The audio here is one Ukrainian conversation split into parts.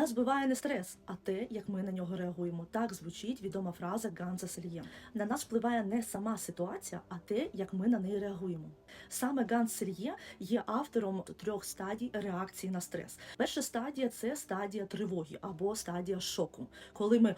Нас вбиває не стрес, а те, як ми на нього реагуємо. Так звучить відома фраза Ганса Сельє. На нас впливає не сама ситуація, а те, як ми на неї реагуємо. Саме Ганс Сельє є автором трьох стадій реакції на стрес. Перша стадія це стадія тривоги або стадія шоку, коли ми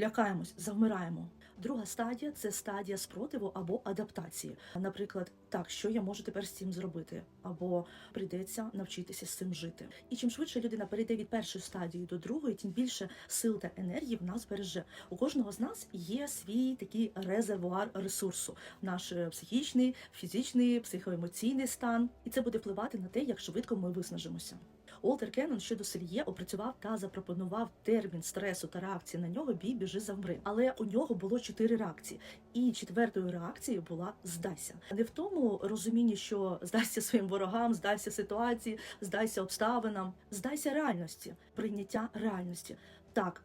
лякаємось, завмираємо. Друга стадія це стадія спротиву або адаптації. Наприклад, так, що я можу тепер з цим зробити, або прийдеться навчитися з цим жити. І чим швидше людина перейде від першої стадії до другої, тим більше сил та енергії в нас береже. У кожного з нас є свій такий резервуар ресурсу, наш е, психічний, фізичний, психоемоційний стан, і це буде впливати на те, як швидко ми виснажимося. Уолтер Кеннон щодо Сельє опрацював та запропонував термін стресу та реакції на нього бій, біжи, завмри. Але у нього було чотири реакції, і четвертою реакцією була здайся. Не в тому розумінні, що здайся своїм ворогам, здайся ситуації, здайся обставинам, здайся реальності, прийняття реальності. Так.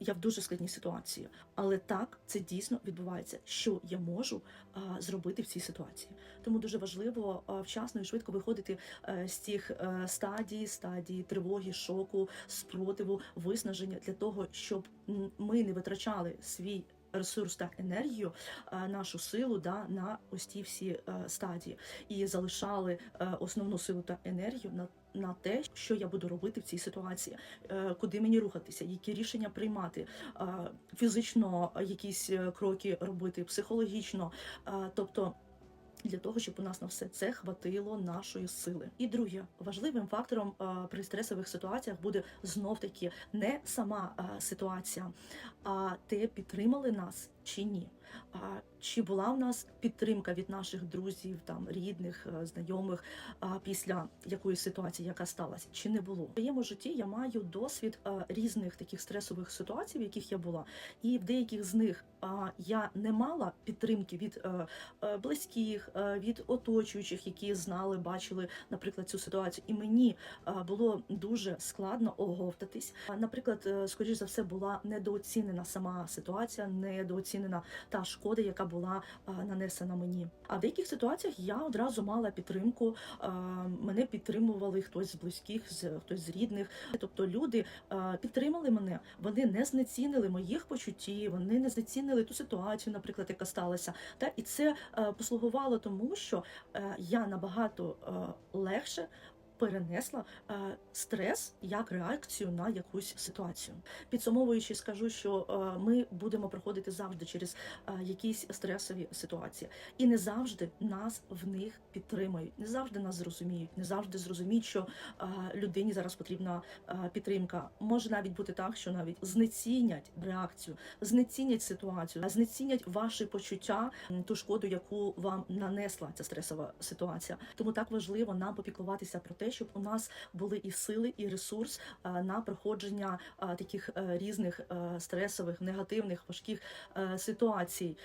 Я в дуже складній ситуації, але так це дійсно відбувається. Що я можу а, зробити в цій ситуації? Тому дуже важливо а, вчасно і швидко виходити а, з цих а, стадій, стадії тривоги, шоку, спротиву, виснаження для того, щоб ми не витрачали свій. Ресурс та енергію, е, нашу силу да на ось ті всі е, стадії, і залишали е, основну силу та енергію на на те, що я буду робити в цій ситуації, куди мені рухатися, які рішення приймати, фізично якісь кроки робити, психологічно, тобто. Для того щоб у нас на все це хватило нашої сили, і друге важливим фактором при стресових ситуаціях буде знов таки не сама ситуація, а те підтримали нас чи ні. А чи була в нас підтримка від наших друзів, там рідних, е, знайомих а, після якоїсь ситуації, яка сталася, чи не було в моєму житті? Я маю досвід е, різних таких стресових ситуацій, в яких я була, і в деяких з них я не мала підтримки від е, близьких, від оточуючих, які знали, бачили, наприклад, цю ситуацію, і мені було дуже складно оговтатись. А, Наприклад, скоріш за все, була недооцінена сама ситуація, недооцінена та шкода, яка була нанесена мені. А в деяких ситуаціях я одразу мала підтримку. Мене підтримували хтось з близьких, з хтось з рідних. Тобто люди підтримали мене. Вони не знецінили моїх почуттів, вони не знецінили ту ситуацію, наприклад, яка сталася. Та і це послугувало тому, що е, я набагато легше. Перенесла е, стрес як реакцію на якусь ситуацію. Підсумовуючи, скажу, що е, ми будемо проходити завжди через е, якісь стресові ситуації, і не завжди нас в них підтримують, не завжди нас зрозуміють, не завжди зрозуміють, що людині зараз потрібна підтримка. Може навіть бути так, що навіть знецінять реакцію, знецінять ситуацію, знецінять ваші почуття, ту шкоду, яку вам нанесла ця стресова ситуація. Тому так важливо нам попіклуватися про те, щоб у нас були і сили, і ресурс е, на проходження е, таких е, різних стресових, негативних, важких ситуацій.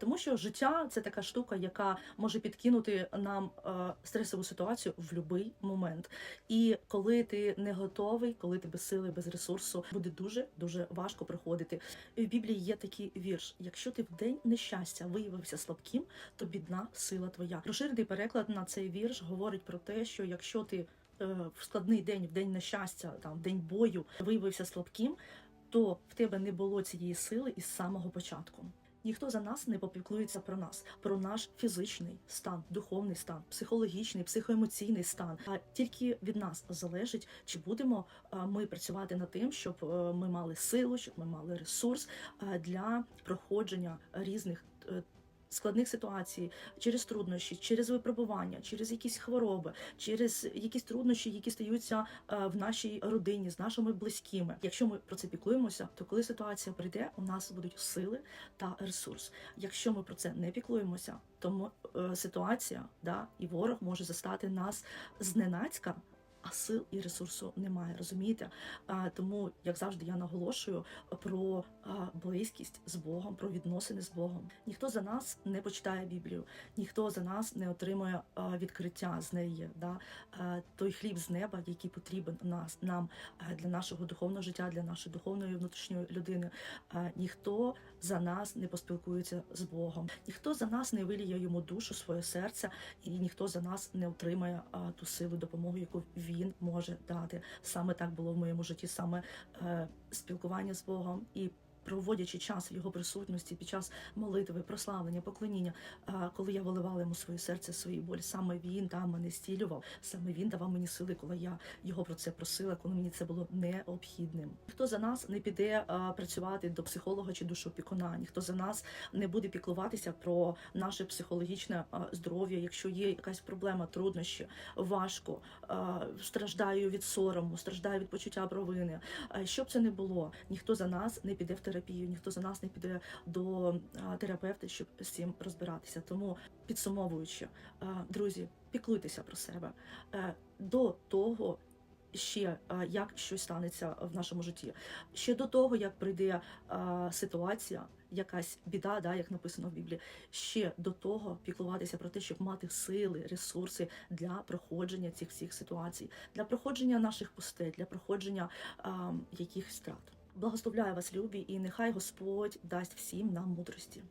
Тому що життя це така штука, яка може підкинути нам стресову ситуацію в будь-який момент. І коли ти не готовий, коли ти без сили, без ресурсу, буде дуже дуже важко проходити. І в Біблії є такий вірш: якщо ти в день нещастя виявився слабким, то бідна сила твоя. Розширений переклад на цей вірш говорить про те, що якщо ти в складний день, в день нещастя, там в день бою виявився слабким, то в тебе не було цієї сили із самого початку. Ніхто за нас не попіклується про нас, про наш фізичний стан, духовний стан, психологічний, психоемоційний стан. А тільки від нас залежить, чи будемо ми працювати над тим, щоб е, ми мали силу, щоб ми мали ресурс для проходження різних. Складних ситуацій через труднощі, через випробування, через якісь хвороби, через якісь труднощі, які стаються е, в нашій родині з нашими близькими. Якщо ми про це піклуємося, то коли ситуація прийде, у нас будуть сили та ресурс. Якщо ми про це не піклуємося, то е, ситуація да і ворог може застати нас зненацька. Сил і ресурсу немає, розумієте? Тому, як завжди, я наголошую про близькість з Богом, про відносини з Богом. Ніхто за нас не почитає Біблію, ніхто за нас не отримує відкриття з неї. Да? Той хліб з неба, який потрібен нас, нам для нашого духовного життя, для нашої духовної внутрішньої людини. Ніхто за нас не поспілкується з Богом, ніхто за нас не виліє йому душу, своє серце, і ніхто за нас не отримає ту силу допомогу, яку він він може дати. Саме так було в моєму житті, саме е, спілкування з Богом і. Проводячи час в його присутності під час молитви, прославлення, поклоніння, коли я виливала йому своє серце, свої болі, саме він там мене стілював, саме він давав мені сили, коли я його про це просила, коли мені це було необхідним. Хто за нас не піде працювати до психолога чи душопікуна, ніхто за нас не буде піклуватися про наше психологічне здоров'я, якщо є якась проблема, труднощі, важко, страждаю від сорому, страждаю від почуття провини. А, Що б це не було, ніхто за нас не піде в терапію, ніхто за нас не піде до терапевта, щоб з цим розбиратися. Тому підсумовуючи, друзі, піклуйтеся про себе Е, до того. Ще як щось станеться в нашому житті, ще до того, як прийде а, ситуація, якась біда, да, як написано в Біблії, ще до того піклуватися про те, щоб мати сили, ресурси для проходження цих всіх ситуацій, для проходження наших пустель, для проходження а, якихось страт. Благословляю вас, любі, і нехай Господь дасть всім нам мудрості.